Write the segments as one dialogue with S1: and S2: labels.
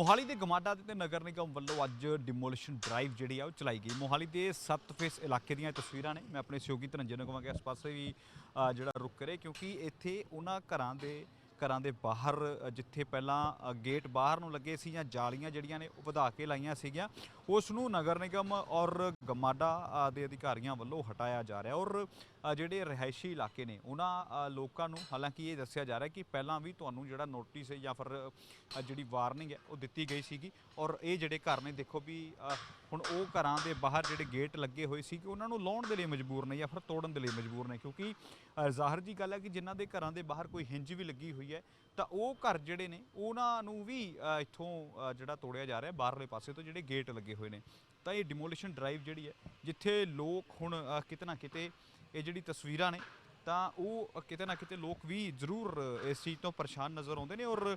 S1: ਮੋਹਾਲੀ ਦੇ ਗਮਾਡਾ ਤੇ ਨਗਰ ਨਿਗਮ ਵੱਲੋਂ ਅੱਜ ਡਿਮੋਲੀਸ਼ਨ ਡਰਾਈਵ ਜਿਹੜੀ ਆ ਉਹ ਚਲਾਈ ਗਈ। ਮੋਹਾਲੀ ਦੇ ਸੱਤ ਫੇਸ ਇਲਾਕੇ ਦੀਆਂ ਤਸਵੀਰਾਂ ਨੇ। ਮੈਂ ਆਪਣੇ ਸਹਿਯੋਗੀ ਧਨੰਜੇ ਨੂੰ ਕਹਾਂਗਾ, ਇਸ ਪਾਸੇ ਵੀ ਜਿਹੜਾ ਰੁਕ ਕਰੇ, ਕਿਉਂਕਿ ਇੱਥੇ ਉਹਨਾਂ ਘਰਾਂ ਦੇ ਘਰਾਂ ਦੇ ਬਾਹਰ, ਜਿੱਥੇ ਪਹਿਲਾਂ ਗੇਟ ਬਾਹਰ ਨੂੰ ਲੱਗੇ ਸੀ ਜਾਂ ਜਾਲੀਆਂ ਜਿਹੜੀਆਂ ਨੇ, ਉਹ ਵਧਾ ਕੇ ਲਾਈਆਂ ਸੀਗੀਆਂ। ਉਸ ਨੂੰ ਨਗਰ ਨਿਗਮ ਔਰ ਗਮਾਡਾ ਦੇ ਅਧਿਕਾਰੀਆਂ ਵੱਲੋਂ ਹਟਾਇਆ ਜਾ ਰਿਹਾ ਔਰ ਜਿਹੜੇ ਰਿਹਾਇਸ਼ੀ ਇਲਾਕੇ ਨੇ, ਉਹਨਾਂ ਲੋਕਾਂ ਨੂੰ ਹਾਲਾਂਕਿ ਇਹ ਦੱਸਿਆ ਜਾ ਰਿਹਾ ਕਿ ਪਹਿਲਾਂ ਵੀ ਤੁਹਾਨੂੰ ਜਿਹੜਾ ਨੋਟਿਸ ਹੈ ਜਾਂ ਫਿਰ ਜਿਹੜੀ ਵਾਰਨਿੰਗ ਹੈ, ਉਹ ਦਿੱਤੀ ਗਈ ਸੀਗੀ ਔਰ ਇਹ ਜਿਹੜੇ ਘਰ ਨੇ, ਦੇਖੋ ਵੀ ਹੁਣ ਉਹ ਘਰਾਂ ਦੇ ਬਾਹਰ ਜਿਹੜੇ ਗੇਟ ਲੱਗੇ ਹੋਏ ਸੀ ਕਿ ਉਹਨਾਂ ਨੂੰ ਲਾਉਣ ਦੇ ਲਈ ਮਜਬੂਰ ਨੇ ਜਾਂ ਫਿਰ ਤੋੜਨ ਦੇ ਲਈ ਮਜਬੂਰ ਨੇ ਕਿਉਂਕਿ ਜ਼ਾਹਰ ਜੀ ਗੱਲ ਹੈ ਕਿ ਜਿਨ੍ਹਾਂ ਦੇ ਘਰਾਂ ਦੇ ਬਾਹਰ ਕੋਈ ਹਿੰਜ ਵੀ ਲੱਗੀ ਹੋਈ ਹੈ ਤਾਂ ਉਹ ਘਰ ਜਿਹੜੇ ਨੇ, ਉਹਨਾਂ ਨੂੰ ਵੀ ਇੱਥੋਂ ਜਿਹੜਾ ਤੋੜਿਆ ਜਾ ਰਿਹਾ ਬਾਹਰਲੇ ਪਾਸੇ ਤੋਂ ਜਿਹੜੇ ਗੇਟ ਲੱਗੇ ਹੋਏ ਨੇ। ਤਾਂ ਇਹ ਡਿਮੋਲੀਸ਼ਨ ਡਰਾਈਵ ਜਿਹੜੀ ਹੈ, ਜਿੱਥੇ ਲੋਕ ਹੁਣ ਕਿਤੇ ਨਾ ਕਿਤੇ ਇਹ ਜਿਹੜੀ ਤਸਵੀਰਾਂ ਨੇ, ਤਾਂ ਉਹ ਕਿਤੇ ਨਾ ਕਿਤੇ ਲੋਕ ਵੀ ਜ਼ਰੂਰ ਇਸ ਚੀਜ਼ ਤੋਂ ਪਰੇਸ਼ਾਨ ਨਜ਼ਰ ਆਉਂਦੇ ਨੇ ਔਰ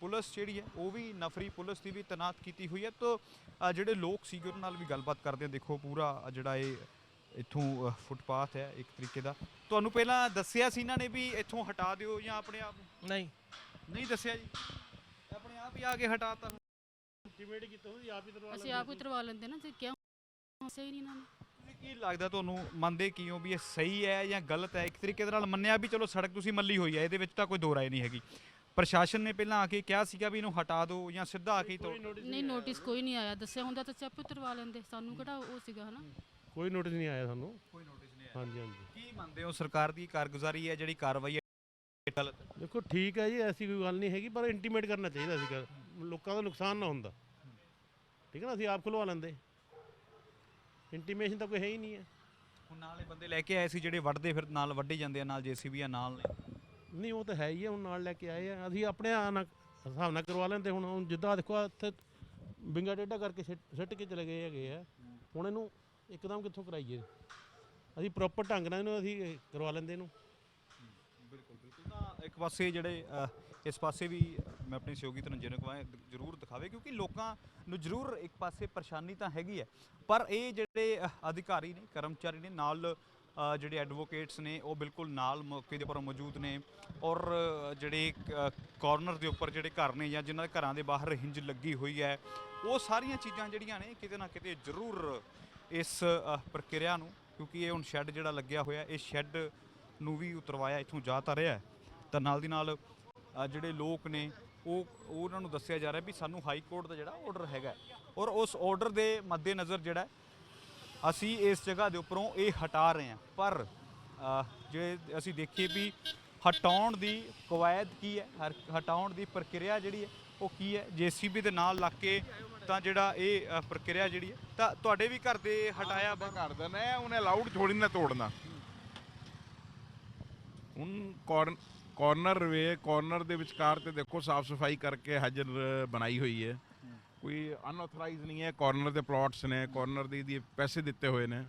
S1: ਪੁਲਿਸ ਜਿਹੜੀ ਹੈ, ਉਹ ਵੀ ਨਫਰੀ ਪੁਲਿਸ ਦੀ ਵੀ ਤੈਨਾਤ ਕੀਤੀ ਹੋਈ ਹੈ। ਤਾਂ ਜਿਹੜੇ ਲੋਕ ਸੀਗੇ, ਉਹਨਾਂ ਨਾਲ ਵੀ ਗੱਲਬਾਤ ਕਰਦੇ ਆ ਦੇਖੋ, ਪੂਰਾ ਜਿਹੜਾ ਇਹ ਇੱਥੋਂ ਫੁੱਟਪਾਥ ਹੈ ਇੱਕ ਤਰੀਕੇ ਦਾ। ਤੁਹਾਨੂੰ ਪਹਿਲਾਂ ਦੱਸਿਆ ਸੀ ਇਹਨਾਂ ਨੇ ਵੀ ਇੱਥੋਂ ਹਟਾ ਦਿਓ ਜਾਂ ਆਪਣੇ ਆਪ
S2: ਨਹੀਂ।
S1: ਨਹੀਂ ਦੱਸਿਆ ਜੀ? ਆਪਣੇ ਆਪ ਹੀ ਆ ਕੇ ਹਟਾਤਾ।
S3: ਇੰਟੀਮੇਟ ਕੀਤਾ ਹੋਈ ਆਪ ਹੀ ਦਰਵਾਜ਼ਾ
S4: ਅਸੀਂ ਆਪ ਹੀ ਤਰਵਾ ਲੈਂਦੇ ਨਾ ਤੇ ਕਿਉਂ? ਸਹੀ ਨਹੀਂ ਨਾ।
S1: ਤੁਸੀਂ ਕੀ ਲੱਗਦਾ ਤੁਹਾਨੂੰ ਮੰਨਦੇ ਕੀ ਹੋ ਵੀ ਇਹ ਸਹੀ ਹੈ ਜਾਂ ਗਲਤ ਹੈ? ਇੱਕ ਤਰੀਕੇ ਦੇ ਨਾਲ ਮੰਨਿਆ ਵੀ ਚਲੋ ਸੜਕ ਤੁਸੀਂ ਮੱਲੀ ਹੋਈ ਹੈ ਇਹਦੇ ਵਿੱਚ ਤਾਂ ਕੋਈ ਦੋ ਰਾਏ ਨਹੀਂ ਹੈਗੀ। ਪ੍ਰਸ਼ਾਸਨ ਨੇ ਪਹਿਲਾਂ ਆ ਕੇ ਕਿਹਾ ਸੀਗਾ ਵੀ ਇਹਨੂੰ ਹਟਾ ਦਿਓ ਜਾਂ ਸਿੱਧਾ ਆ ਕੇ ਤੋੜ
S4: ਨਹੀਂ ਨੋਟਿਸ ਕੋਈ ਨਹੀਂ ਆਇਆ। ਦੱਸਿਆ ਹੁੰਦਾ ਤਾਂ ਚੱਪ ਤਰਵਾ ਲੈਂਦੇ। ਸਾਨੂੰ ਕਿਹੜਾ ਉਹ ਸੀਗਾ ਹਨਾ?
S3: ਕੋਈ ਨੋਟਿਸ ਨਹੀਂ ਆਇਆ ਸਾਨੂੰ।
S1: ਕੋਈ ਨੋਟਿਸ ਨਹੀਂ
S3: ਹਾਂਜੀ ਹਾਂਜੀ।
S1: ਕੀ ਮੰਨਦੇ ਹੋ ਸਰਕਾਰ ਦੀ ਕਾਰਗੁਜ਼ਾਰੀ ਹੈ ਜਿਹੜੀ ਕਾਰਵਾਈ ਹੈ? ਗਲਤ ਹੈ?
S3: ਦੇਖੋ ਠੀਕ ਹੈ ਜੀ ਐਸੀ ਕੋਈ ਗੱਲ ਨਹੀਂ ਹੈਗੀ ਪਰ ਇੰਟੀਮੇਟ ਕਰਨਾ ਚਾਹੀਦਾ ਸੀਗਾ। ਲੋਕਾਂ ਦਾ ਨੁਕਸਾਨ ਨਾ ਹੁੰਦਾ। ਠੀਕ ਹੈ ਨਾ ਅਸੀਂ ਆਪ ਖੁਲਵਾ ਲੈਂਦੇ। ਇੰਟੀਮੇਸ਼ਨ ਤਾਂ ਕੋਈ ਹੈ ਹੀ ਨਹੀਂ ਹੈ।
S1: ਹੁਣ ਨਾਲੇ ਬੰਦੇ ਲੈ ਕੇ ਆਏ ਸੀ ਜਿਹੜੇ ਵੱਢਦੇ ਫਿਰ ਨਾਲ ਵੱਢੇ ਜਾਂਦੇ ਆ ਨਾਲ ਜੀਸੀਬੀ ਆ ਨਾਲ ਨੇ।
S3: ਨਹੀਂ ਉਹ ਤਾਂ ਹੈ ਹੀ ਹੈ ਹੁਣ ਨਾਲ ਲੈ ਕੇ ਆਏ ਆ। ਅਸੀਂ ਆਪਣੇ ਆ ਨਾਲ ਹਿਸਾਬ ਨਾਲ ਕਰਵਾ ਲੈਂਦੇ ਹੁਣ। ਹੁਣ ਜਿੱਦਾਂ ਦੇਖੋ ਆਹ ਇੱਥੇ ਬਿੰਗਾ ਟੇਢਾ ਕਰਕੇ ਸਿੱਟ ਸਿੱਟ ਕੇ ਚਲੇ ਗਏ ਹੈਗੇ ਆ। ਹੁਣ ਇਹਨੂੰ ਇੱਕਦਮ ਕਿੱਥੋਂ ਕਰਾਈਏ? ਅਸੀਂ ਪ੍ਰੋਪਰ ਢੰਗ ਨਾਲ ਇਹਨੂੰ ਅਸੀਂ ਕਰਵਾ ਲੈਂਦੇ ਇਹਨੂੰ।
S1: ਬਿਲਕੁਲ ਬਿਲਕੁਲ। ਤਾਂ ਇੱਕ ਪਾਸੇ ਜਿਹੜੇ ਅ, ਇਸ ਪਾਸੇ ਵੀ ਮੈਂ ਆਪਣੇ ਸਹਿਯੋਗੀ ਧਨੰਜੇ ਨੂੰ ਕਹਾਂ ਜ਼ਰੂਰ ਦਿਖਾਵੇ ਕਿਉਂਕਿ ਲੋਕਾਂ ਨੂੰ ਜ਼ਰੂਰ ਇੱਕ ਪਾਸੇ ਪਰੇਸ਼ਾਨੀ ਤਾਂ ਹੈਗੀ ਹੈ। ਪਰ ਇਹ ਜਿਹੜੇ ਅ, ਅਧਿਕਾਰੀ ਨੇ ਕਰਮਚਾਰੀ ਨੇ ਨਾਲ ਅ, ਜਿਹੜੇ ਐਡਵੋਕੇਟਸ ਨੇ ਉਹ ਬਿਲਕੁਲ ਨਾਲ ਮੌਕੇ ਦੇ ਉੱਪਰ ਮੌਜੂਦ ਨੇ ਔਰ ਅ, ਜਿਹੜੇ ਕਾਰਨਰ ਦੇ ਉੱਪਰ ਜਿਹੜੇ ਘਰ ਨੇ ਜਾਂ ਜਿਨ੍ਹਾਂ ਦੇ ਘਰਾਂ ਦੇ ਬਾਹਰ ਹਿੰਜ ਲੱਗੀ ਹੋਈ ਹੈ ਉਹ ਸਾਰੀਆਂ ਚੀਜ਼ਾਂ ਜਿਹੜੀਆਂ ਨੇ ਕਿਤੇ ਨਾ ਕਿਤੇ ਜ਼ਰੂਰ ਇਸ ਪ੍ਰਕਿਰਿਆ ਨੂੰ, ਕਿਉਂਕਿ ਇਹ ਹੁਣ ਸ਼ੈੱਡ ਜਿਹੜਾ ਲੱਗਿਆ ਹੋਇਆ, ਇਹ ਸ਼ੈੱਡ ਨੂੰ ਵੀ ਉਤਰਵਾਇਆ, ਇੱਥੋਂ ਜਾ ਤਾਂ ਰਿਹਾ ਤਾਂ ਨਾਲ ਦੀ ਨਾਲ ਜਿਹੜੇ ਲੋਕ ਨੇ, ਉਹ, ਉਹਨਾਂ ਨੂੰ ਦੱਸਿਆ ਜਾ ਰਿਹਾ ਵੀ ਸਾਨੂੰ ਹਾਈ ਕੋਰਟ ਦਾ ਜਿਹੜਾ ਆਰਡਰ ਹੈਗਾ ਔਰ ਉਸ ਆਰਡਰ ਦੇ ਮੱਦੇਨਜ਼ਰ ਜਿਹੜਾ ਅਸੀਂ ਇਸ ਜਗ੍ਹਾ ਦੇ ਉੱਪਰੋਂ ਇਹ ਹਟਾ ਰਹੇ ਹਾਂ। ਪਰ ਜੇ ਅਸੀਂ ਦੇਖੀਏ ਵੀ ਹਟਾਉਣ ਦੀ ਕਵਾਇਦ ਕੀ ਹੈ, ਹਰ- ਹਟਾਉਣ ਦੀ ਪ੍ਰਕਿਰਿਆ ਜਿਹੜੀ ਹੈ, ਉਹ ਕੀ ਹੈ? ਜੀਸੀਬੀ ਦੇ ਨਾਲ ਲੱਗ ਕੇ ਤਾਂ ਜਿਹੜਾ ਇਹ ਅ, ਪ੍ਰਕਿਰਿਆ ਜਿਹੜੀ ਹੈ ਤਾਂ ਤੁਹਾਡੇ ਵੀ ਘਰ ਦੇ ਹਟਾਇਆ
S5: ਹਟਾਇਆ ਕਰ ਦੇਣਾ ਹੈ, ਉਹਨੇ ਅਲਾਉਡ ਥੋੜੀ ਨਾ ਤੋੜਨਾ। ਹੁਣ ਕਾਰਨ ਕਾਰਨਰ ਵੇ ਕਾਰਨਰ ਦੇ ਵਿਚਕਾਰ ਤੇ ਦੇਖੋ ਸਾਫ਼ ਸਫ਼ਾਈ ਕਰਕੇ ਹਾਜ਼ਰ ਬਣਾਈ ਹੋਈ ਹੈ। ਕੋਈ ਅਨਆਥੋਰਾਈਜ਼ ਨਹੀਂ ਹੈ ਕਾਰਨਰ ਦੇ ਪਲਾਟਸ ਨੇ ਕਾਰਨਰ ਦੀ ਦੀ ਪੈਸੇ ਦਿੱਤੇ ਹੋਏ ਨੇ।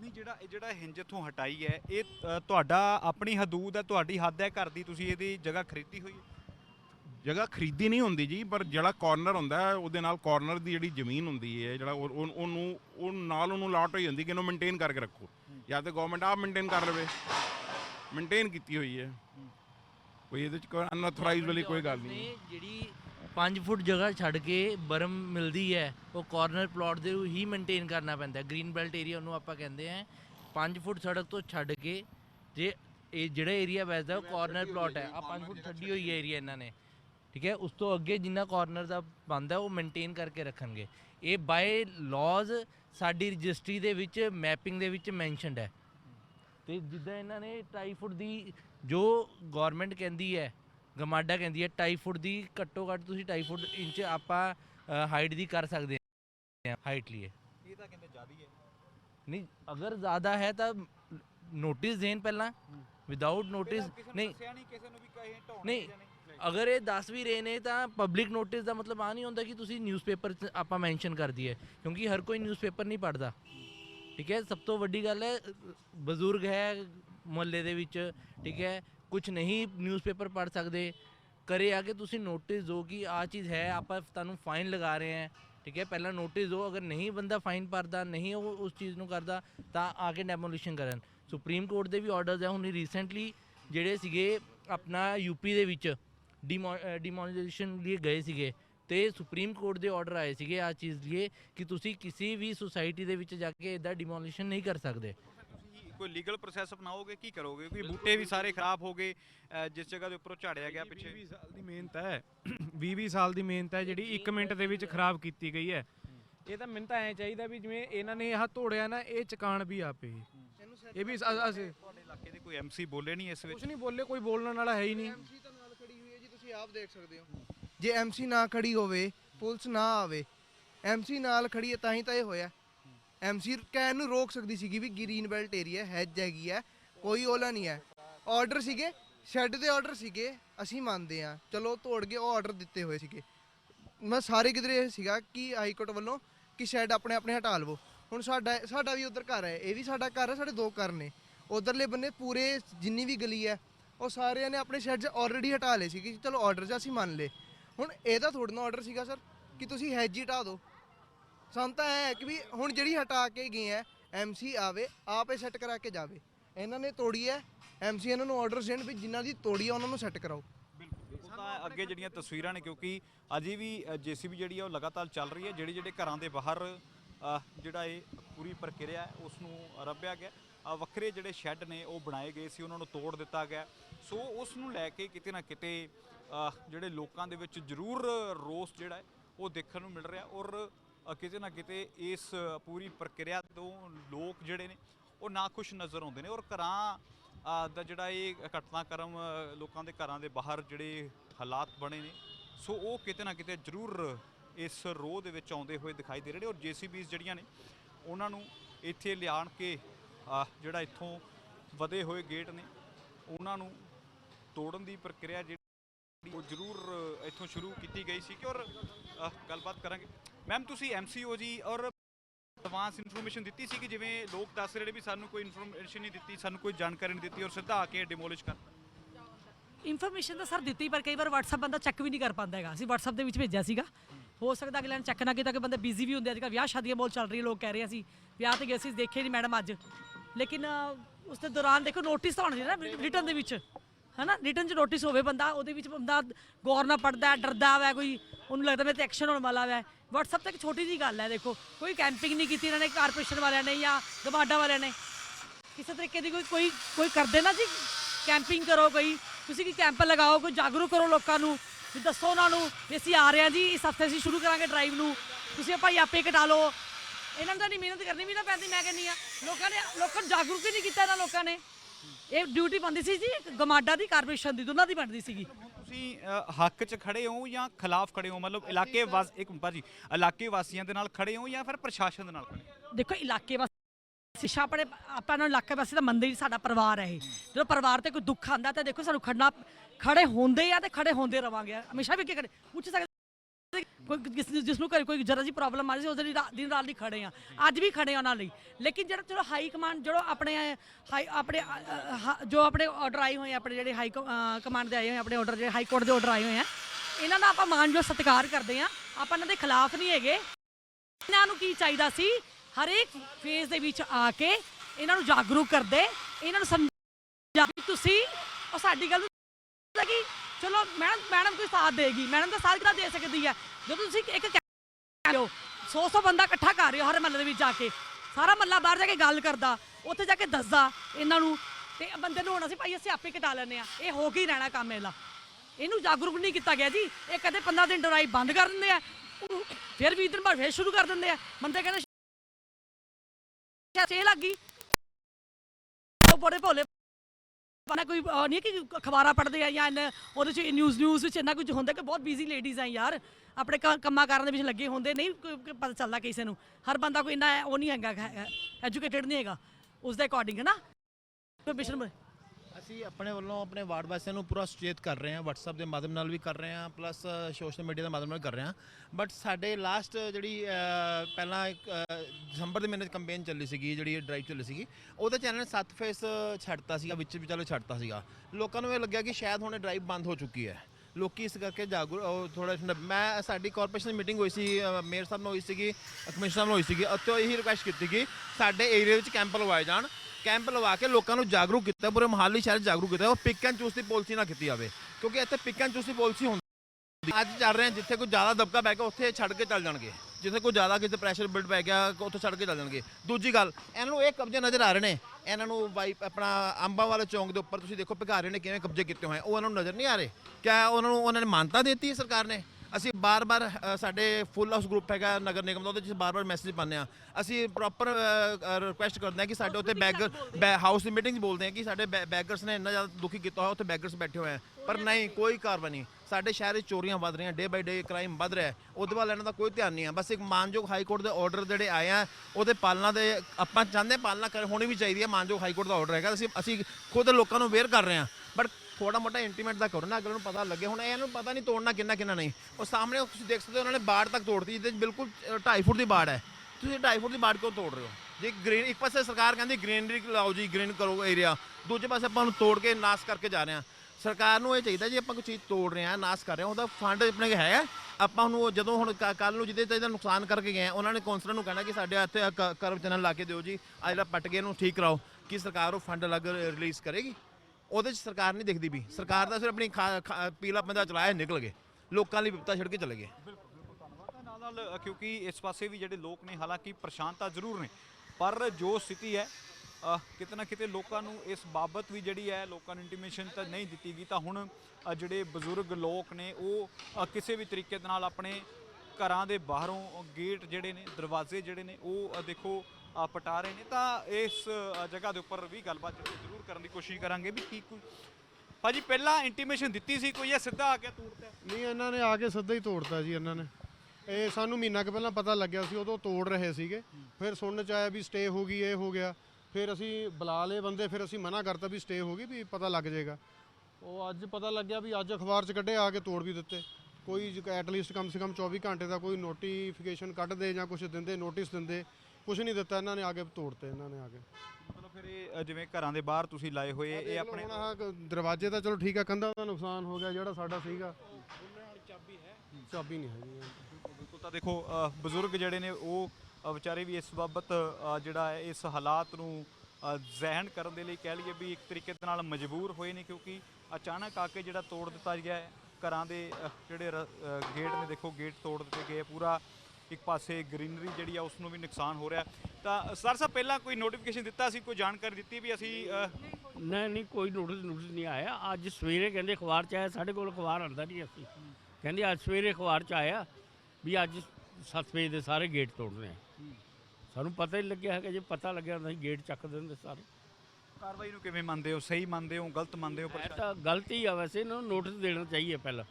S1: ਨਹੀਂ ਜਿਹੜਾ ਇਹ ਜਿਹੜਾ ਹਿੰਜ ਇੱਥੋਂ ਹਟਾਈ ਹੈ ਇਹ ਅ, ਤੁਹਾਡਾ ਆਪਣੀ ਹਦੂਦ ਹੈ ਤੁਹਾਡੀ ਹੱਦ ਹੈ ਘਰ ਦੀ ਤੁਸੀਂ ਇਹਦੀ ਜਗ੍ਹਾ ਖਰੀਦੀ ਹੋਈ ਹੈ।
S5: ਜਗ੍ਹਾ ਖਰੀਦੀ ਨਹੀਂ ਹੁੰਦੀ ਜੀ, ਪਰ ਜਿਹੜਾ ਕਾਰਨਰ ਹੁੰਦਾ ਹੈ, ਉਹਦੇ ਨਾਲ ਕਾਰਨਰ ਦੀ ਜਿਹੜੀ ਜ਼ਮੀਨ ਹੁੰਦੀ ਹੈ, ਜਿਹੜਾ ਉਹ- ਉਹ- ਉਹਨੂੰ, ਉਹ ਨਾਲ ਉਹਨੂੰ ਲਾਟ ਹੋਈ ਹੁੰਦੀ ਕਿ ਇਹਨੂੰ ਮੇਨਟੇਨ ਕਰਕੇ ਰੱਖੋ। ਜਾਂ ਤਾਂ ਗਵਰਨਮੈਂਟ ਆਪ ਮੇਨਟੇਨ ਕਰ ਲਵੇ। ਮੇਨਟੇਨ ਕੀਤੀ ਹੋਈ ਹੈ। ਕੋਈ ਇਹਦੇ ਚ ਕੋਈ ਅਨਆਥੋਰਾਈਜ਼ ਵਾਲੀ ਕੋਈ ਗੱਲ ਨਹੀਂ
S2: ਨੇ ਜਿਹੜੀ 5 ਫੁੱਟ ਜਗ੍ਹਾ ਛੱਡ ਕੇ ਬਰਮ ਮਿਲਦੀ ਹੈ, ਉਹ ਕਾਰਨਰ ਪਲਾਟ ਦੇ ਹੀ ਮੇਨਟੇਨ ਕਰਨਾ ਪੈਂਦਾ ਗ੍ਰੀਨ ਬੈਲਟ ਏਰੀਆ ਉਹਨੂੰ ਆਪਾਂ ਕਹਿੰਦੇ ਆ 5 ਫੁੱਟ ਸੜਕ ਤੋਂ ਛੱਡ ਕੇ ਜੇ ਇਹ ਜਿਹੜਾ ਏਰੀਆ ਵੈਸਦਾ, ਉਹ ਕਾਰਨਰ ਪਲਾਟ ਹੈ। ਆ 5 ਫੁੱਟ ਛੱਡੀ ਹੋਈ ਹੈ ਏਰੀਆ ਇਹਨਾਂ ਨੇ। ਠੀਕ ਹੈ? ਉਸ ਤੋਂ ਅੱਗੇ ਜਿੰਨਾ ਕਾਰਨਰ ਦਾ ਬੰਦਾ ਉਹ ਮੇਨਟੇਨ ਕਰਕੇ ਰੱਖਣਗੇ। ਇਹ ਬਾਈ ਲਾਜ਼ ਸਾਡੀ ਰਜਿਸਟਰੀ ਦੇ ਵਿੱਚ ਮੈਪਿੰਗ ਦੇ ਵਿੱਚ ਮੈਂਸ਼ਨਡ ਹੈ। ਤੇ ਜਿੱਦਾਂ ਇਹਨਾਂ ਨੇ 2.5 ਫੁੱਟ ਦੀ ਜੋ ਗਵਰਨਮੈਂਟ ਕਹਿੰਦੀ ਹੈ ਗਮਾਡਾ ਕਹਿੰਦੀ ਹੈ 2.5 ਫੁੱਟ ਦੀ ਘੱਟੋ ਘੱਟ ਤੁਸੀਂ 2.5 ਫੁੱਟ ਇੰਚ ਆਪਾਂ ਹਾਈਟ ਦੀ ਕਰ ਸਕਦੇ ਹਾਂ ਹਾਈਟ ਲਈ
S1: ਇਹ ਤਾਂ ਕਹਿੰਦੇ ਜ਼ਿਆਦਾ ਹੀ ਹੈ।
S2: ਨਹੀਂ ਅਗਰ ਜ਼ਿਆਦਾ ਹੈ ਤਾਂ ਨੋਟਿਸ ਦੇਣ ਪਹਿਲਾਂ। ਵਿਦਆਊਟ ਨੋਟਿਸ ਨਹੀਂ।
S1: ਕਿਸੇ ਨੂੰ ਵੀ ਕਹੇ ਢਾਉਣ
S2: ਨਹੀਂ ਅਗਰ ਇਹ ਦੱਸ ਵੀ ਰਹੇ ਨੇ ਤਾਂ ਪਬਲਿਕ ਨੋਟਿਸ ਦਾ ਮਤਲਬ ਆ ਨਹੀਂ ਹੁੰਦਾ ਕਿ ਤੁਸੀਂ ਨਿਊਜ਼ਪੇਪਰ 'ਚ ਆਪਾਂ ਮੈਂਸ਼ਨ ਕਰ ਦਈਏ, ਕਿਉਂਕਿ ਹਰ ਕੋਈ ਨਿਊਜ਼ਪੇਪਰ ਨਹੀਂ ਪੜ੍ਹਦਾ। ਠੀਕ ਹੈ? ਸਭ ਤੋਂ ਵੱਡੀ ਗੱਲ ਹੈ, ਬਜ਼ੁਰਗ ਹੈ ਮੁਹੱਲੇ ਦੇ ਵਿੱਚ, ਠੀਕ ਹੈ? ਕੁਝ ਨਹੀਂ ਨਿਊਜ਼ਪੇਪਰ ਪੜ੍ਹ ਸਕਦੇ। ਕਰੇ ਆ ਕੇ ਤੁਸੀਂ ਨੋਟਿਸ ਦਿਓ ਕਿ ਆ ਚੀਜ਼ ਹੈ, ਆਪਾਂ ਤੁਹਾਨੂੰ ਫਾਈਨ ਲਗਾ ਰਹੇ ਹਾਂ। ਠੀਕ ਹੈ? ਪਹਿਲਾਂ ਨੋਟਿਸ ਦਿਓ, ਅਗਰ ਨਹੀਂ ਬੰਦਾ ਫਾਈਨ ਭਰਦਾ ਨਹੀਂ ਉਹ ਉਸ ਚੀਜ਼ ਨੂੰ ਕਰਦਾ, ਤਾਂ ਆ ਕੇ ਡੈਮੋਲੀਸ਼ਨ ਕਰਨ। ਸੁਪਰੀਮ ਕੋਰਟ ਦੇ ਵੀ ਆਰਡਰਸ ਹੈ, ਹੁਣ ਰੀਸੈਂਟਲੀ ਜਿਹੜੇ ਸੀਗੇ ਆਪਣਾ ਯੂਪੀ ਦੇ ਵਿੱਚ। ਡਿਮੋਨਿਜ਼ਾਈਜੇਸ਼ਨ ਲਈ ਗਏ ਸੀਗੇ ਤੇ ਸੁਪਰੀਮ ਕੋਰਟ ਦੇ ਆਰਡਰ ਆਏ ਸੀਗੇ ਆ ਚੀਜ਼ ਲਈ ਕਿ ਤੁਸੀਂ ਕਿਸੇ ਵੀ ਸੁਸਾਇਟੀ ਦੇ ਵਿੱਚ ਜਾ ਕੇ ਇਦਾਂ ਡਿਮੋਲੀਸ਼ਨ ਨਹੀਂ ਕਰ ਸਕਦੇ।
S1: ਤੁਸੀਂ ਕੋਈ ਲੀਗਲ ਪ੍ਰੋਸੈਸ ਅਪਣਾਓਗੇ? ਕੀ ਕਰੋਗੇ? ਕਿਉਂਕਿ ਬੂਟੇ ਵੀ ਸਾਰੇ ਖਰਾਬ ਹੋ ਗਏ ਜਿਸ ਜਗ੍ਹਾ ਦੇ ਉੱਪਰੋਂ ਝਾੜਿਆ ਗਿਆ ਪਿੱਛੇ।
S6: 20 ਸਾਲ ਦੀ ਮਿਹਨਤ ਹੈ। 20 20 ਸਾਲ ਦੀ ਮਿਹਨਤ ਹੈ ਜਿਹੜੀ 1 ਮਿੰਟ ਦੇ ਵਿੱਚ ਖਰਾਬ ਕੀਤੀ ਗਈ ਹੈ। ਇਹ ਤਾਂ ਮੈਨੂੰ ਤਾਂ ਐ ਚਾਹੀਦਾ ਵੀ ਜਿਵੇਂ ਇਹਨਾਂ ਨੇ ਆਹ ਤੋੜਿਆ ਨਾ ਇਹ ਚਕਾਣ ਵੀ ਆਪੇ ਇਹ ਵੀ ਅਸੀਂ
S1: ਤੁਹਾਡੇ ਇਲਾਕੇ ਦੇ ਕੋਈ ਐਮਸੀ ਬੋਲੇ ਨਹੀਂ ਇਸ ਵਿੱਚ?
S6: ਕੁਝ ਨਹੀਂ ਬੋਲੇ ਕੋਈ ਬੋਲਣ ਵਾਲਾ ਹੈ ਹੀ ਨਹੀਂ
S7: ਐਮਸੀ ਤਾਂ ਨਾਲ ਖੜੀ ਹੋਈ ਹੈ ਜੀ ਤੁਸੀਂ ਆਪ ਦੇਖ ਸਕਦੇ ਹੋ। ਜੇ ਐਮਸੀ ਨਾ ਖੜੀ ਹੋਵੇ, ਪੁਲਿਸ ਨਾ ਆਵੇ ਐਮਸੀ ਨਾਲ ਖੜੀ ਹੈ ਤਾਂ ਹੀ ਤਾਂ ਇਹ ਹੋਇਆ। ਐਮਸੀ ਕਹਿਣ ਨੂੰ ਰੋਕ ਸਕਦੀ ਸੀਗੀ ਵੀ ਗ੍ਰੀਨ ਬੈਲਟ ਏਰੀਆ, ਹੈਜ ਹੈਗੀ ਹੈ, ਕੋਈ ਓਲਾ ਨਹੀਂ ਹੈ। ਆਰਡਰ ਸੀਗੇ, ਸ਼ੈੱਡ ਦੇ ਆਰਡਰ ਸੀਗੇ, ਅਸੀਂ ਮੰਨਦੇ ਆ ਚਲੋ, ਤੋੜ ਕੇ ਉਹ ਆਰਡਰ ਦਿੱਤੇ ਹੋਏ ਸੀਗੇ। ਮੈਂ ਸਾਰੇ ਕਿਧਰੇ ਇਹ ਸੀਗਾ ਕਿ ਹਾਈ ਕੋਰਟ ਵੱਲੋਂ ਕਿ ਸ਼ੈੱਡ ਆਪਣੇ ਆਪਣੇ ਹਟਾ ਲਵੋ। ਹੁਣ ਸਾਡਾ ਸਾਡਾ ਵੀ ਉਧਰ ਘਰ ਹੈ, ਇਹ ਵੀ ਸਾਡਾ ਘਰ ਹੈ, ਸਾਡੇ ਦੋ ਘਰ ਨੇ। ਉਧਰਲੇ ਬੰਨੇ ਪੂਰੇ ਜਿੰਨੀ ਵੀ ਗਲੀ ਹੈ ਉਹ ਸਾਰਿਆਂ ਨੇ ਆਪਣੇ ਸ਼ੈੱਡ ਆਲਰੇਡੀ ਹਟਾ ਲਏ ਸੀਗੇ ਚਲੋ ਆਰਡਰ 'ਚ ਅਸੀਂ ਮੰਨ ਲਏ। ਹੁਣ ਇਹਦਾ ਤੁਹਾਡੇ ਨਾਲ ਆਰਡਰ ਸੀਗਾ ਸਰ ਕਿ ਤੁਸੀਂ ਹੈਜ ਹੀ ਹਟਾ ਦਿਓ। ਸਾਨੂੰ ਤਾਂ ਇਹ ਹੈ ਕਿ ਵੀ ਹੁਣ ਜਿਹੜੀ ਹਟਾ ਕੇ ਗਏ ਹੈ ਐਮਸੀ ਆਵੇ, ਆਪੇ ਸੈੱਟ ਕਰਾ ਕੇ ਜਾਵੇ। ਇਹਨਾਂ ਨੇ ਤੋੜੀ ਹੈ ਐਮਸੀ ਇਹਨਾਂ ਨੂੰ ਆਰਡਰ ਦੇਣ ਵੀ ਜਿਨ੍ਹਾਂ ਦੀ ਤੋੜੀ ਆ, ਉਹਨਾਂ ਨੂੰ ਸੈੱਟ ਕਰਾਓ।
S1: ਉਹ ਤਾਂ ਅੱਗੇ ਜਿਹੜੀਆਂ ਤਸਵੀਰਾਂ ਨੇ, ਕਿਉਂਕਿ ਅਜੇ ਵੀ ਜੀਸੀਬੀ ਜਿਹੜੀ ਆ, ਉਹ ਲਗਾਤਾਰ ਚੱਲ ਰਹੀ ਹੈ। ਜਿਹੜੇ ਜਿਹੜੇ ਘਰਾਂ ਦੇ ਬਾਹਰ ਜਿਹੜਾ ਇਹ ਪੂਰੀ ਪ੍ਰਕਿਰਿਆ ਹੈ ਉਸ ਨੂੰ ਰੱਬਿਆ ਗਿਆ। ਵੱਖਰੇ ਜਿਹੜੇ ਸ਼ੈੱਡ ਨੇ, ਉਹ ਬਣਾਏ ਗਏ ਸੀ, ਉਹਨਾਂ ਨੂੰ ਤੋੜ ਦਿੱਤਾ ਗਿਆ। ਸੋ ਉਸ ਨੂੰ ਲੈ ਕੇ ਕਿਤੇ ਨਾ ਕਿਤੇ ਜਿਹੜੇ ਲੋਕਾਂ ਦੇ ਵਿੱਚ ਜ਼ਰੂਰ ਰੋਸ ਜਿਹੜਾ ਹੈ, ਉਹ ਦੇਖਣ ਨੂੰ ਮਿਲ ਰਿਹਾ ਔਰ ਕਿਤੇ ਨਾ ਕਿਤੇ ਇਸ ਪੂਰੀ ਪ੍ਰਕਿਰਿਆ ਤੋਂ ਲੋਕ ਜਿਹੜੇ ਨੇ, ਉਹ ਨਾ ਖੁਸ਼ ਨਜ਼ਰ ਆਉਂਦੇ ਨੇ ਔਰ ਘਰਾਂ ਦਾ ਜਿਹੜਾ ਇਹ ਘਟਨਾਕ੍ਰਮ ਲੋਕਾਂ ਦੇ ਘਰਾਂ ਦੇ ਬਾਹਰ ਜਿਹੜੇ ਹਾਲਾਤ ਬਣੇ ਨੇ, ਸੋ ਉਹ ਕਿਤੇ ਨਾ ਕਿਤੇ ਜ਼ਰੂਰ ਇਸ ਰੋਹ ਦੇ ਵਿੱਚ ਆਉਂਦੇ ਹੋਏ ਦਿਖਾਈ ਦੇ ਰਹੇ ਨੇ ਔਰ ਜੀਸੀਬੀਜ਼ ਜਿਹੜੀਆਂ ਨੇ, ਉਹਨਾਂ ਨੂੰ ਇੱਥੇ ਲਿਆਣ ਕੇ ਜਿਹੜਾ ਇੱਥੋਂ ਵਧੇ ਹੋਏ ਗੇਟ ਨੇ, ਉਹਨਾਂ ਨੂੰ ਤੋੜਨ ਦੀ ਪ੍ਰਕਿਰਿਆ ਜਿਹੜੀ ਉਹ ਜ਼ਰੂਰ ਇੱਥੋਂ ਸ਼ੁਰੂ ਕੀਤੀ ਗਈ ਸੀ ਕਿ ਔਰ ਗੱਲਬਾਤ ਕਰਾਂਗੇ। ਮੈਮ ਤੁਸੀਂ ਐਮਸੀਓ ਜੀ ਔਰ ਐਡਵਾਂਸ ਇਨਫੋਰਮੇਸ਼ਨ ਦਿੱਤੀ ਸੀ ਕਿ ਜਿਵੇਂ ਲੋਕ ਦੱਸ ਰਹੇ ਨੇ ਵੀ ਸਾਨੂੰ ਕੋਈ ਇਨਫੋਰਮੇਸ਼ਨ ਨਹੀਂ ਦਿੱਤੀ ਸਾਨੂੰ ਕੋਈ ਜਾਣਕਾਰੀ ਨਹੀਂ ਦਿੱਤੀ ਔਰ ਸਿੱਧਾ ਆ ਕੇ ਡਿਮੋਲਿਸ਼ ਕਰ
S8: ਇਨਫੋਰਮੇਸ਼ਨ ਤਾਂ ਸਰ ਦਿੱਤੀ ਪਰ ਕਈ ਵਾਰ WhatsApp ਬੰਦਾ ਚੈੱਕ ਵੀ ਨਹੀਂ ਕਰ ਪਾਉਂਦਾ ਹੈਗਾ। ਅਸੀਂ WhatsApp ਦੇ ਵਿੱਚ ਭੇਜਿਆ ਸੀਗਾ। ਹੋ ਸਕਦਾ ਅਗਲੇ ਨੇ ਚੈੱਕ ਨਾ ਕੀਤਾ ਕਿ ਬੰਦੇ ਬਿਜ਼ੀ ਵੀ ਹੁੰਦੇ ਅੱਜ ਕੱਲ੍ਹ ਵਿਆਹ ਸ਼ਾਦੀਆਂ ਬਹੁਤ ਚੱਲ ਰਹੀ ਲੋਕ ਕਹਿ ਰਹੇ ਸੀ ਵਿਆਹ ਤੇ ਗਏ ਸੀ ਦੇਖੇ ਨਹੀਂ ਮੈਡਮ ਅੱਜ। ਲੇਕਿਨ ਅ, ਉਸ ਦੇ ਦੌਰਾਨ ਦੇਖੋ ਨੋਟਿਸ ਤਾਂ ਹੋਣਾ ਚਾਹੀਦਾ ਨਾ ਰਿਟਰਨ ਦੇ ਵਿੱਚ। ਹਨਾ? ਰਿਟਰਨ 'ਚ ਨੋਟਿਸ ਹੋਵੇ ਬੰਦਾ, ਉਹਦੇ ਵਿੱਚ ਬੰਦਾ ਗੌਰ ਨਾ ਪੜਦਾ ਡਰਦਾ ਵਾ ਕੋਈ, ਉਹਨੂੰ ਲੱਗਦਾ ਮੇਰੇ ਤੇ ਐਕਸ਼ਨ ਹੋਣ ਵਾਲਾ ਵਾ। WhatsApp ਤਾਂ ਇੱਕ ਛੋਟੀ ਜੀ ਗੱਲ ਹੈ, ਦੇਖੋ, ਕੋਈ ਕੈਂਪਿੰਗ ਨਹੀਂ ਕੀਤੀ ਇਹਨਾਂ ਨੇ ਕਾਰਪੋਰੇਸ਼ਨ ਵਾਲਿਆਂ ਨੇ ਜਾਂ ਗਮਾਡਾ ਵਾਲਿਆਂ ਨੇ। ਕਿਸੇ ਤਰੀਕੇ ਦੀ ਕੋਈ ਕੋਈ ਕੋਈ ਕਰਦੇ ਨਾ ਜੀ? ਕੈਂਪਿੰਗ ਕਰੋ ਕੋਈ, ਤੁਸੀਂ ਕੀ ਕੈਂਪ ਲਗਾਓ, ਕੋਈ ਜਾਗਰੂਕ ਕਰੋ ਲੋਕਾਂ ਨੂੰ, ਵੀ ਦੱਸੋ ਉਹਨਾਂ ਨੂੰ ਵੀ ਅਸੀਂ ਆ ਰਹੇ ਹਾਂ ਜੀ, ਇਸ ਹਫ਼ਤੇ ਅਸੀਂ ਸ਼ੁਰੂ ਕਰਾਂਗੇ ਡਰਾਈਵ ਨੂੰ। ਤੁਸੀਂ ਭਾਈ ਆਪੇ ਕਟਾ ਲਓ। ਇਹਨਾਂ ਨੂੰ ਤਾਂ ਨਹੀਂ ਮਿਹਨਤ ਕਰਨੀ ਵੀ ਨਾ ਪੈਂਦੀ, ਮੈਂ ਕਹਿੰਦੀ ਆ ਲੋਕਾਂ ਨੇ, ਲੋਕਾਂ ਨੂੰ ਜਾਗਰੂਕ ਹੀ ਨਹੀਂ ਕੀਤਾ ਇਹਨਾਂ ਲੋਕਾਂ ਨੇ। ਇਹ ਡਿਊਟੀ ਬੰਦੀ ਸੀ ਜੀ ਗਮਾਡਾ ਦੀ ਕਾਰਪੋਰੇਸ਼ਨ ਦੀ ਦੋਨਾਂ ਦੀ ਬਣਦੀ ਸੀਗੀ।
S1: ਤੁਸੀਂ ਅ, ਹੱਕ 'ਚ ਖੜੇ ਹੋ ਜਾਂ ਖਿਲਾਫ ਖੜੇ ਹੋ? ਮਤਲਬ ਇਲਾਕੇ ਵਾਸ ਇੱਕ ਭਾਜੀ ਇਲਾਕੇ ਵਾਸੀਆਂ ਦੇ ਨਾਲ ਖੜੇ ਹੋ ਜਾਂ ਫਿਰ ਪ੍ਰਸ਼ਾਸਨ ਦੇ ਨਾਲ ਖੜੇ ਹੋ?
S8: ਦੇਖੋ ਇਲਾਕੇ ਵਾਸੀ ਸਿਸ਼ਾ ਆਪਣੇ ਆਪਾਂ ਨੂੰ ਇਲਾਕੇ ਵਾਸੀ ਮੰਨਦੇ ਹੀ ਸਾਡਾ ਪਰਿਵਾਰ ਹੈ ਇਹ। ਜਦੋਂ ਪਰਿਵਾਰ ਤੇ ਕੋਈ ਦੁੱਖ ਆਂਦਾ ਤਾਂ ਦੇਖੋ ਸਾਨੂੰ ਖੜਨਾ ਖੜੇ ਹੁੰਦੇ ਆ ਤੇ ਖੜੇ ਹੁੰਦੇ ਰਵਾਂਗੇ। ਹਮੇਸ਼ਾ ਵੀ ਅੱਗੇ ਖੜੇ ਪੁੱਛ ਸਕਦੇ ਕੋਈ ਜਿਸ ਜਿਸ ਨੂੰ ਘਰੇ ਕੋਈ ਜਰਾ ਜੀ ਪ੍ਰੋਬਲਮ ਆ ਰਹੀ ਸੀ ਉਹਦੇ ਲਈ ਰਾ- ਦਿਨ ਰਾਤ ਲਈ ਖੜੇ ਆ ਅੱਜ ਵੀ ਖੜੇ ਆ ਉਹਨਾਂ ਲਈ। ਲੇਕਿਨ ਜਿਹੜਾ ਚਲੋ ਹਾਈ ਕਮਾਂਡ ਜਿਹੜਾ ਆਪਣੇ ਹਾਈ ਆਪਣੇ ਅ, ਅ, ਹ- ਜੋ ਆਪਣੇ ਆਰਡਰ ਆਏ ਹੋਏ ਆ ਆਪਣੇ ਜਿਹੜੇ ਹਾਈ ਕਮਾਂਡ ਦੇ ਆਏ ਹੋਏ ਆ ਆਪਣੇ ਆਰਡਰ ਜਿਹੜੇ ਹਾਈ ਕੋਰਟ ਦੇ ਆਰਡਰ ਆਏ ਹੋਏ ਆ ਇਹਨਾਂ ਦਾ ਆਪਾਂ ਮਾਨਯੋਗ ਸਤਿਕਾਰ ਕਰਦੇ ਆ ਆਪਾਂ ਇਹਨਾਂ ਦੇ ਖਿਲਾਫ ਨਹੀਂ ਹੈਗੇ। ਇਹਨਾਂ ਨੂੰ ਕੀ ਚਾਹੀਦਾ ਸੀ? ਹਰੇਕ ਫੇਜ਼ ਦੇ ਵਿੱਚ ਆ ਕੇ ਇਹਨਾਂ ਨੂੰ ਜਾਗਰੂਕ ਕਰਦੇ ਇਹਨਾਂ ਨੂੰ ਸਮਝਾ ਵੀ ਤੁਸੀਂ ਉਹ ਸਾਡੀ ਗੱਲ ਨੂੰ ਕਿ ਚਲੋ, ਮੈਡਮ ਮੈਡਮ ਕੋਈ ਸਾਥ ਦੇਗੀ। ਮੈਡਮ ਤਾਂ ਸਾਥ ਕਿਦਾਂ ਦੇ ਸਕਦੀ ਹੈ? ਜਦੋਂ ਤੁਸੀਂ ਇੱਕ ਕਹਿ ਹੋ 100 100 ਬੰਦਾ ਇਕੱਠਾ ਕਰ ਰਹੇ ਹੋ ਹਰ ਮਹੱਲੇ ਦੇ ਵਿੱਚ ਜਾ ਕੇ, ਸਾਰਾ ਮਹੱਲਾ ਬਾਹਰ ਜਾ ਕੇ ਗੱਲ ਕਰਦਾ, ਉੱਥੇ ਜਾ ਕੇ ਦੱਸਦਾ ਇਹਨਾਂ ਨੂੰ, ਤੇ ਬੰਦੇ ਨੂੰ ਹੋਣਾ ਸੀ ਭਾਈ ਅਸੀਂ ਆਪੇ ਕਟਾ ਲੈਂਦੇ ਆ ਇਹ ਹੋ ਕੇ ਹੀ ਰਹਿਣਾ ਕੰਮ ਇਹਦਾ? ਇਹਨੂੰ ਜਾਗਰੂਕ ਨਹੀਂ ਕੀਤਾ ਗਿਆ ਜੀ। ਇਹ ਕਦੇ 15 ਦਿਨ ਡਰਾਈਵ ਬੰਦ ਕਰ ਦਿੰਦੇ ਆ ਫਿਰ 20 ਦਿਨ ਬਾਅਦ ਫੇਰ ਸ਼ੁਰੂ ਕਰ ਦਿੰਦੇ ਆ। ਬੰਦੇ ਕਹਿੰਦੇ, ਛੇ ਲੱਗ। ਗਈ ਉਹ ਬੜੇ ਭੋਲੇ ਪਾਣਾ ਕੋਈ ਅਹ, ਨਹੀਂ ਹੈ ਕਿ ਅਖਬਾਰਾਂ ਪੜ੍ਹਦੇ ਆ ਜਾਂ ਇੰਨਾ- ਉਹਦੇ ਚ ਨਿਊਜ਼ ਨਿਊਜ਼ ਵਿੱਚ ਇੰਨਾ ਕੁਝ ਹੁੰਦਾ ਕਿ ਬਹੁਤ ਬਿਜ਼ੀ ਲੇਡੀਜ਼ ਆ ਯਾਰ। ਆਪਣੇ ਕ- ਕੰਮਾਂ ਕਾਰਾਂ ਦੇ ਵਿੱਚ ਲੱਗੇ ਹੁੰਦੇ ਨਹੀਂ ਕੋਈ- ਕੋਈ ਪਤਾ ਚੱਲਦਾ ਕਿਸੇ ਨੂੰ। ਹਰ ਬੰਦਾ ਕੋਈ ਇੰਨਾ ਉਹ ਨਹੀਂ ਹੈਗਾ ਐਜੂਕੇਟਿਡ ਨਹੀਂ ਹੈਗਾ। ਉਸ ਦੇ ਅਕੋਰਡਿੰਗ ਹੈ ਨਾ। ਮਿਸ਼ਨ
S9: ਅਸੀਂ ਆਪਣੇ ਵੱਲੋਂ ਆਪਣੇ ਵਾਰਡ ਵਾਸੀਆਂ ਨੂੰ ਪੂਰਾ ਸੁਚੇਤ ਕਰ ਰਹੇ ਹਾਂ WhatsApp ਦੇ ਮਾਧਿਅਮ ਨਾਲ ਵੀ ਕਰ ਰਹੇ ਹਾਂ ਪਲੱਸ ਸੋਸ਼ਲ ਮੀਡੀਆ ਦੇ ਮਾਧਿਅਮ ਨਾਲ ਕਰ ਰਹੇ ਹਾਂ। ਬਟ ਸਾਡੇ ਲਾਸਟ ਜਿਹੜੀ ਅਹ, ਪਹਿਲਾਂ ਇੱਕ ਅਹ, ਦਸੰਬਰ ਦੇ ਮਹੀਨੇ 'ਚ ਕੰਪੇਨ ਚੱਲੀ ਸੀਗੀ ਜਿਹੜੀ ਡਰਾਈਵ ਚੱਲੀ ਸੀਗੀ ਉਹਦੇ ਚੈਨਲ ਨੇ 7 ਫੇਸ ਛੱਡਤਾ ਸੀਗਾ ਵਿੱਚ ਵਿਚਾਲੇ ਛੱਡਤਾ ਸੀਗਾ। ਲੋਕਾਂ ਨੂੰ ਇਹ ਲੱਗਿਆ ਕਿ ਸ਼ਾਇਦ ਹੁਣ ਡਰਾਈਵ ਬੰਦ ਹੋ ਚੁੱਕੀ ਹੈ। ਲੋਕੀ ਇਸ ਕਰਕੇ ਜਾਗਰੂਕ ਉਹ ਥੋੜਾ ਮੈਂ ਸਾਡੀ ਕਾਰਪੋਰੇਸ਼ਨ ਦੀ ਮੀਟਿੰਗ ਹੋਈ ਸੀ ਅਹ, ਮੇਅਰ ਸਾਹਿਬ ਨਾਲ ਹੋਈ ਸੀਗੀ ਕਮਿਸ਼ਨਰ ਨਾਲ ਹੋਈ ਸੀਗੀ ਉੱਥੇ ਇਹੀ ਰਿਕੁਐਸਟ ਕੀਤੀ ਕਿ ਸਾਡੇ ਏਰੀਆ ਵਿੱਚ ਕੈਂਪ ਲਵਾਏ ਜਾਣ। ਕੈਂਪ ਲਵਾ ਕੇ ਲੋਕਾਂ ਨੂੰ ਜਾਗਰੂਕ ਕੀਤਾ, ਪੂਰੇ ਮਹਾਲੀ ਸ਼ਹਿਰ 'ਚ ਜਾਗਰੂਕ ਕੀਤਾ। ਉਹ ਪਿਕ ਐਂਡ ਚੂਸ ਦੀ ਪਾਲਿਸੀ ਨਾ ਕੀਤੀ ਜਾਵੇ, ਕਿਉਂਕਿ ਇੱਥੇ ਪਿਕ ਐਂਡ ਚੂਸ ਦੀ ਪਾਲਿਸੀ ਹੁੰਦੀ ਅੱਜ ਚੱਲ ਰਹੇ, ਜਿੱਥੇ ਕੋਈ ਜ਼ਿਆਦਾ ਦਬਕਾ ਪੈ ਗਿਆ, ਉੱਥੇ ਛੱਡ ਕੇ ਚੱਲ ਜਾਣਗੇ। ਜਿੱਥੇ ਕੋਈ ਜ਼ਿਆਦਾ ਕਿਤੇ ਪ੍ਰੈਸ਼ਰ ਬਿਲਡ ਪੈ ਗਿਆ, ਉੱਥੇ ਛੱਡ ਕੇ ਚੱਲ ਜਾਣਗੇ। ਦੂਜੀ ਗੱਲ, ਇਹਨਾਂ ਨੂੰ ਇਹ ਕਬਜ਼ੇ ਨਜ਼ਰ ਆ ਰਹੇ ਨੇ। ਇਹਨਾਂ ਨੂੰ ਬਾਈ, ਆਪਣਾ ਅੰਬਾਂ ਵਾਲੇ ਚੌਂਕ ਦੇ ਉੱਪਰ ਤੁਸੀਂ ਦੇਖੋ ਭਿਖਾਰੀ ਨੇ ਕਿਵੇਂ ਕਬਜ਼ੇ ਕੀਤੇ ਹੋਏ ਉਹ ਇਹਨਾਂ ਨੂੰ ਨਜ਼ਰ ਨਹੀਂ ਆ ਰਹੇ। ਕਿਆ ਉਹਨਾਂ ਨੂੰ, ਉਹਨਾਂ ਨੇ ਮਾਨਤਾ ਦਿੱਤੀ ਹੈ ਸਰਕਾਰ ਨੇ? ਅਸੀਂ ਬਾਰ-ਬਾਰ ਸਾਡੇ ਫੁੱਲ ਹਾਊਸ ਗਰੁੱਪ ਹੈਗਾ ਨਗਰ ਨਿਗਮ ਦਾ ਉਹਦੇ 'ਚ ਬਾਰ-ਬਾਰ ਮੈਸੇਜ ਪਾਉਂਦੇ ਆ ਅਸੀਂ ਪ੍ਰੋਪਰ ਰਿਕੁਐਸਟ ਕਰਦੇ ਹਾਂ ਕਿ ਸਾਡੇ ਉੱਤੇ ਬੈਗਰ ਹਾਊਸ ਦੀ ਮੀਟਿੰਗ 'ਚ ਬੋਲਦੇ ਆ ਕਿ ਸਾਡੇ ਬੈਗਰਸ ਨੇ ਇੰਨਾ ਜ਼ਿਆਦਾ ਦੁਖੀ ਕੀਤਾ ਹੋਇਆ ਉੱਥੇ ਬੈਗਰਸ ਬੈਠੇ ਹੋਏ ਆ। ਪਰ ਨਹੀਂ ਕੋਈ ਕਾਰਵਾਈ ਨਹੀਂ। ਸਾਡੇ ਸ਼ਹਿਰ 'ਚ ਚੋਰੀਆਂ ਵੱਧ ਰਹੀਆਂ ਡੇ ਬਾਈ ਡੇ ਕ੍ਰਾਈਮ ਵੱਧ ਰਿਹਾ। ਉਹਦੇ ਵੱਲ ਇਹਨਾਂ ਦਾ ਕੋਈ ਧਿਆਨ ਨਹੀਂ ਆ ਬਸ ਇੱਕ ਮਾਨਯੋਗ ਹਾਈ ਕੋਰਟ ਦੇ ਆਰਡਰ ਜਿਹੜੇ ਆਏ ਆ ਉਹਦੇ ਪਾਲਣਾ ਦੇ ਆਪਾਂ ਚਾਹੁੰਦੇ ਪਾਲਣਾ ਕਰ ਹੋਣੀ ਵੀ ਚਾਹੀਦੀ ਹੈ। ਮਾਨਯੋਗ ਹਾਈ ਕੋਰਟ ਦਾ ਆਰਡਰ ਹੈਗਾ। ਅਸੀਂ ਅਸੀਂ ਖੁਦ ਲੋਕਾਂ ਨੂੰ ਅਵੇਅਰ ਕਰ ਰਹੇ ਬਟ ਥੋੜਾ ਮੋਟਾ ਇੰਟੀਮੇਟ ਦਾ ਕਰੋ ਨਾ ਅਗਰ ਉਹਨੂੰ ਪਤਾ ਲੱਗੇ। ਹੁਣ ਇਹਨੂੰ ਪਤਾ ਨਹੀਂ ਤੋੜਨਾ ਕਿੰਨਾ ਕਿੰਨਾ ਨਹੀਂ। ਉਹ ਸਾਹਮਣੇ ਉਹ ਤੁਸੀਂ ਦੇਖ ਸਕਦੇ ਹੋ, ਉਹਨਾਂ ਨੇ ਬਾੜ ਤੱਕ ਤੋੜਤੀ, ਜਿਹਦੇ 'ਚ ਬਿਲਕੁਲ 2.5 ਫੁੱਟ ਦੀ ਬਾੜ ਹੈ। ਤੁਸੀਂ 2.5 ਫੁੱਟ ਦੀ ਬਾੜ ਕਿਉਂ ਤੋੜ ਰਹੇ ਹੋ? ਜੇ ਗ੍ਰੀਨ ਇੱਕ ਪਾਸੇ ਸਰਕਾਰ ਕਹਿੰਦੀ ਗ੍ਰੀਨਰੀ ਲਾਓ ਜੀ ਗ੍ਰੀਨ ਕਰੋ ਏਰੀਆ ਦੂਜੇ ਪਾਸੇ ਆਪਾਂ ਨੂੰ ਤੋੜ ਕੇ ਨਾਸ ਕਰਕੇ ਜਾ ਰਹੇ ਹਾਂ। ਸਰਕਾਰ ਨੂੰ ਇਹ ਚਾਹੀਦਾ ਜੇ, ਆਪਾਂ ਕੋਈ ਚੀਜ਼ ਤੋੜ ਰਹੇ ਹਾਂ, ਨਾਸ ਕਰ ਰਹੇ ਹਾਂ। ਉਹਦਾ ਫੰਡ ਆਪਣੇ ਹੈ। ਆਪਾਂ ਨੂੰ ਜਦੋਂ ਹੁਣ ਕੱਲ ਨੂੰ ਜਿਹਦੇ ਤੇ ਇਹਦਾ ਨੁਕਸਾਨ ਕਰਕੇ ਗਏ ਆ ਉਹਨਾਂ ਨੇ ਕੌਂਸਲਰ ਨੂੰ ਕਹਿਣਾ ਕਿ ਸਾਡੇ ਇੱਥੇ ਕਰਵ ਚੈਨਲ ਲਾ ਕੇ ਦਿਓ ਜੀ। ਆ ਜਿਹੜਾ ਪੱਟ ਕੇ ਇਹਨੂੰ ਠੀਕ ਕਰਾਓ। ਕਿ ਸਰਕਾਰ ਉਹ ਫੰਡ ਅਲੱਗ ਰਿਲੀਜ਼ ਕਰੇਗੀ? ਉਹਦੇ 'ਚ ਸਰਕਾਰ ਨਹੀਂ ਦਿਖਦੀ ਵੀ। ਸਰਕਾਰ ਦਾ ਸਿਰਫ ਆਪਣੀ ਖਾ- ਖਾ- ਪੀਲਾ ਪੰਦਾ ਚਲਾਇਆ ਨਿਕਲ ਗਏ। ਲੋਕਾਂ ਲਈ ਵਿਪਤਾ ਛੱਡ ਕੇ ਚਲੇ ਗਏ।
S1: ਤਾਂ ਨਾਲ ਨਾਲ ਅ, ਕਿਉਂਕਿ ਇਸ ਪਾਸੇ ਵੀ ਜਿਹੜੇ ਲੋਕ ਨੇ ਹਾਲਾਂਕਿ ਪਰੇਸ਼ਾਨ ਤਾਂ ਜ਼ਰੂਰ ਨੇ ਪਰ ਜੋ ਸਥਿਤੀ ਹੈ ਅ, ਕਿਤੇ ਨਾ ਕਿਤੇ ਲੋਕਾਂ ਨੂੰ ਇਸ ਬਾਬਤ ਵੀ ਜਿਹੜੀ ਹੈ ਲੋਕਾਂ ਨੂੰ ਇੰਟੀਮੇਸ਼ਨ ਤਾਂ ਨਹੀਂ ਦਿੱਤੀ ਗਈ ਤਾਂ ਹੁਣ ਅ, ਜਿਹੜੇ ਬਜ਼ੁਰਗ ਲੋਕ ਨੇ ਉਹ ਅ, ਕਿਸੇ ਵੀ ਤਰੀਕੇ ਦੇ ਨਾਲ ਆਪਣੇ ਘਰਾਂ ਦੇ ਬਾਹਰੋਂ ਗੇਟ ਜਿਹੜੇ ਨੇ ਦਰਵਾਜ਼ੇ ਜਿਹੜੇ ਨੇ ਉਹ ਅ, ਦੇਖੋ ਅ, ਪਟਾ ਰਹੇ ਨੇ ਤਾਂ ਇਸ ਅ, ਜਗ੍ਹਾ ਦੇ ਉੱਪਰ ਵੀ ਗੱਲਬਾਤ ਜਿਹੜੀ ਜ਼ਰੂਰ ਕਰਨ ਦੀ ਕੋਸ਼ਿਸ਼ ਕਰਾਂਗੇ ਵੀ ਕੀ ਕੋਈ ਭਾਜੀ, ਪਹਿਲਾਂ ਇੰਟੀਮੇਸ਼ਨ ਦਿੱਤੀ ਸੀ ਕੋਈ ਜਾਂ ਸਿੱਧਾ ਆ ਕੇ ਤੋੜਤਾ?
S10: ਨਹੀਂ, ਇਹਨਾਂ ਨੇ ਆ ਕੇ ਸਿੱਧਾ ਹੀ ਤੋੜਤਾ ਜੀ, ਇਹਨਾਂ ਨੇ। ਇਹ ਸਾਨੂੰ ਮਹੀਨਾ ਕੁ ਪਹਿਲਾਂ ਪਤਾ ਲੱਗਿਆ ਸੀ, ਉਦੋਂ ਤੋੜ ਰਹੇ ਸੀਗੇ। ਫਿਰ ਸੁਣਨ ਚ ਆਇਆ ਵੀ ਸਟੇ ਹੋ ਗਈ, ਇਹ ਹੋ ਗਿਆ। ਫਿਰ ਅਸੀਂ ਬੁਲਾ ਲਏ ਬੰਦੇ, ਫਿਰ ਅਸੀਂ ਮਨਾ ਕਰਤਾ ਵੀ ਸਟੇ ਹੋ ਗਈ, ਵੀ ਪਤਾ ਲੱਗ ਜਾਏਗਾ। ਉਹ ਅੱਜ ਪਤਾ ਲੱਗਿਆ ਵੀ ਅੱਜ ਅਖਬਾਰ 'ਚ ਕੱਢੇ, ਆ ਕੇ ਤੋੜ ਵੀ ਦਿੱਤੇ। ਕੋਈ ਐਟਲੀਸਟ ਕਮ ਸੇ ਕਮ 24 ਘੰਟੇ ਦਾ ਕੋਈ ਨੋਟੀਫਿਕੇਸ਼ਨ ਕੱਢਦੇ ਜਾਂ ਕੁਝ ਦਿੰਦੇ ਨੋਟਿਸ ਦਿੰਦੇ। ਕੁਝ ਨਹੀਂ ਦਿੱਤਾ, ਇਹਨਾਂ ਨੇ ਆ ਕੇ ਤੋੜਤੇ, ਇਹਨਾਂ ਨੇ ਆ ਕੇ।
S1: ਮਤਲਬ ਫਿਰ ਇਹ ਜਿਵੇਂ ਘਰਾਂ ਦੇ ਬਾਹਰ ਤੁਸੀਂ ਲਾਏ ਹੋਏ ਇਹ ਆਪਣੇ
S10: ਹੁਣ ਆਹ ਕ- ਦਰਵਾਜ਼ੇ ਤਾਂ ਚਲੋ ਠੀਕ ਆ ਕੰਧਾਂ ਦਾ ਨੁਕਸਾਨ ਹੋ ਗਿਆ ਜਿਹੜਾ ਸਾਡਾ ਸੀਗਾ। ਚਾਬੀ ਨਹੀਂ ਹੈਗੀ
S1: ਬਿਲਕੁਲ ਤਾਂ ਦੇਖੋ ਅ, ਬਜ਼ੁਰਗ ਜਿਹੜੇ ਨੇ ਉਹ ਅ, ਵਿਚਾਰੇ ਵੀ ਇਸ ਬਾਬਤ ਅ, ਜਿਹੜਾ ਹੈ ਇਸ ਹਾਲਾਤ ਨੂੰ ਅ, ਜ਼ਹਿਨ ਕਰਨ ਦੇ ਲਈ ਕਹਿ ਲਈਏ ਵੀ ਇੱਕ ਤਰੀਕੇ ਦੇ ਨਾਲ ਮਜਬੂਰ ਹੋਏ ਨੇ ਕਿਉਂਕਿ ਅਚਾਨਕ ਆ ਕੇ ਜਿਹੜਾ ਤੋੜ ਦਿੱਤਾ ਗਿਆ ਹੈ ਘਰਾਂ ਦੇ ਅ, ਜਿਹੜੇ ਰ- ਅ, ਗੇਟ ਨੇ ਦੇਖੋ ਗੇਟ ਤੋੜ ਦਿੱਤੇ ਗਏ ਪੂਰਾ ਇੱਕ ਪਾਸੇ ਗ੍ਰੀਨਰੀ ਜਿਹੜੀ ਆ ਉਸ ਨੂੰ ਵੀ ਨੁਕਸਾਨ ਹੋ ਰਿਹਾ। ਤਾਂ ਸਰ ਸਾਹਿਬ ਪਹਿਲਾਂ ਕੋਈ ਨੋਟੀਫਿਕੇਸ਼ਨ ਦਿੱਤਾ ਸੀ ਕੋਈ ਜਾਣਕਾਰੀ ਦਿੱਤੀ ਵੀ ਅਸੀਂ ਅ,
S11: ਨਹੀਂ ਨਹੀਂ ਕੋਈ ਨੋਟਿਸ ਨੋਟਿਸ ਨਹੀਂ ਆਇਆ। ਅੱਜ ਸਵੇਰੇ ਕਹਿੰਦੇ ਅਖਬਾਰ ਚ ਆਇਆ ਸਾਡੇ ਕੋਲ ਅਖਬਾਰ ਆਂਦਾ ਨਹੀਂ ਅਸੀਂ। ਕਹਿੰਦੇ ਅੱਜ ਸਵੇਰੇ ਅਖਬਾਰ ਚ ਆਇਆ ਵੀ ਅੱਜ 7 ਵਜੇ ਦੇ ਸਾਰੇ ਗੇਟ ਤੋੜਨੇ ਆ। ਸਾਨੂੰ ਪਤਾ ਹੀ ਲੱਗਿਆ ਹੈਗਾ ਜੇ ਪਤਾ ਲੱਗਿਆ ਤਾਂ ਅਸੀਂ ਗੇਟ ਚੱਕ ਦਿੰਦੇ ਸਾਰੇ।
S1: ਕਾਰਵਾਈ ਨੂੰ ਕਿਵੇਂ ਮੰਨਦੇ ਹੋ? ਸਹੀ ਮੰਨਦੇ ਹੋ ਗਲਤ ਮੰਨਦੇ ਹੋ?
S11: ਇਹ
S1: ਪ੍ਰਸ਼ਾਸਨ
S11: ਤਾਂ ਗਲਤੀ ਆ ਵੈਸੇ ਇਹਨਾਂ ਨੂੰ ਨੋਟਿਸ ਦੇਣਾ ਚਾਹੀਏ ਪਹਿਲਾਂ।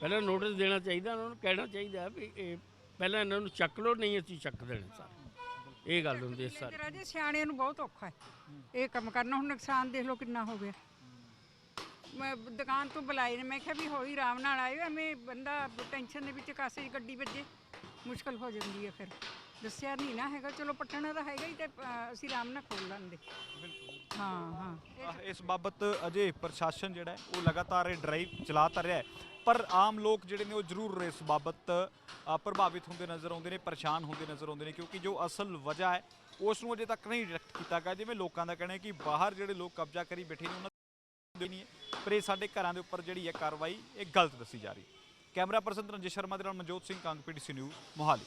S11: ਪਹਿਲਾਂ ਨੋਟਿਸ ਦੇਣਾ ਚਾਹੀਦਾ ਉਹਨਾਂ ਨੂੰ ਕਹਿਣਾ ਚਾਹੀਦਾ ਵੀ ਇਹ ਪਹਿਲਾਂ ਇਹਨਾਂ ਨੂੰ ਚੱਕ ਲਓ ਨਹੀਂ ਅਸੀਂ ਚੱਕ ਦੇਣੇ ਸਾਰੇ। ਇਹ ਗੱਲ ਹੁੰਦੀ ਹੈ ਸਰ।
S12: ਰਾਜੇ ਸਿਆਣਿਆਂ ਨੂੰ ਬਹੁਤ ਔਖਾ ਹੈ। ਇਹ ਕੰਮ ਕਰਨਾ ਹੁਣ ਨੁਕਸਾਨ ਦੇਖ ਲਓ ਕਿੰਨਾ ਹੋ ਗਿਆ। ਮੈਂ ਦੁਕਾਨ ਤੋਂ ਬੁਲਾਏ ਨੇ ਮੈਂ ਕਿਹਾ ਵੀ ਹੋਈ ਆਰਾਮ ਨਾਲ ਆਇਓ ਐਵੇਂ ਬੰਦਾ ਟੈਨਸ਼ਨ ਦੇ ਵਿੱਚ ਕਾਸੇ ਗੱਡੀ ਵੱਜੇ ਮੁਸ਼ਕਲ ਹੋ ਜਾਂਦੀ ਹੈ ਫਿਰ। ਦੱਸਿਆ ਨਹੀਂ ਨਾ ਹੈਗਾ ਚਲੋ ਪੱਟਣਾ ਤਾਂ ਹੈਗਾ ਹੀ ਤੇ ਅ, ਅਸੀਂ ਆਰਾਮ ਨਾਲ ਖੋਲ ਲੈਂਦੇ। ਹਾਂ ਹਾਂ।
S1: ਅਹ ਇਸ ਬਾਬਤ ਅਜੇ ਪ੍ਰਸ਼ਾਸਨ ਜਿਹੜਾ ਹੈ ਉਹ ਲਗਾਤਾਰ ਇਹ ਡਰਾਈਵ ਚਲਾ ਤਾਂ ਰਿਹਾ ਹੈ। ਪਰ ਆਮ ਲੋਕ ਜਿਹੜੇ ਨੇ ਉਹ ਜ਼ਰੂਰ ਇਸ ਬਾਬਤ ਅਹ, ਪ੍ਰਭਾਵਿਤ ਹੁੰਦੇ ਨਜ਼ਰ ਆਉਂਦੇ ਨੇ ਪਰੇਸ਼ਾਨ ਹੁੰਦੇ ਨਜ਼ਰ ਆਉਂਦੇ ਨੇ ਕਿਉਂਕਿ ਜੋ ਅਸਲ ਵਜ੍ਹਾ ਹੈ ਉਸ ਨੂੰ ਅਜੇ ਤੱਕ ਨਹੀਂ ਡਿਟੈਕਟ ਕੀਤਾ ਗਿਆ ਜਿਵੇਂ ਲੋਕਾਂ ਦਾ ਕਹਿਣਾ ਹੈ ਕਿ ਬਾਹਰ ਜਿਹੜੇ ਲੋਕ ਕਬਜ਼ਾ ਕਰੀ ਬੈਠੇ ਨੇ ਉਹਨਾਂ ਦੀ ਨਹੀਂ ਹੈ। ਪਰ ਇਹ ਸਾਡੇ ਘਰਾਂ ਦੇ ਉੱਪਰ ਜਿਹੜੀ ਹੈ ਕਾਰਵਾਈ ਇਹ ਗਲਤ ਦੱਸੀ ਜਾ ਰਹੀ ਕੈਮਰਾ ਪਰਸਨ ਰਣਜੀਤ ਸ਼ਰਮਾ ਦੇ ਨਾਲ ਮਨਜੋਤ ਸਿੰਘ ਕੰਗ ਪੀਟੀਸੀ ਨਿਊਜ਼ ਮੋਹਾਲੀ।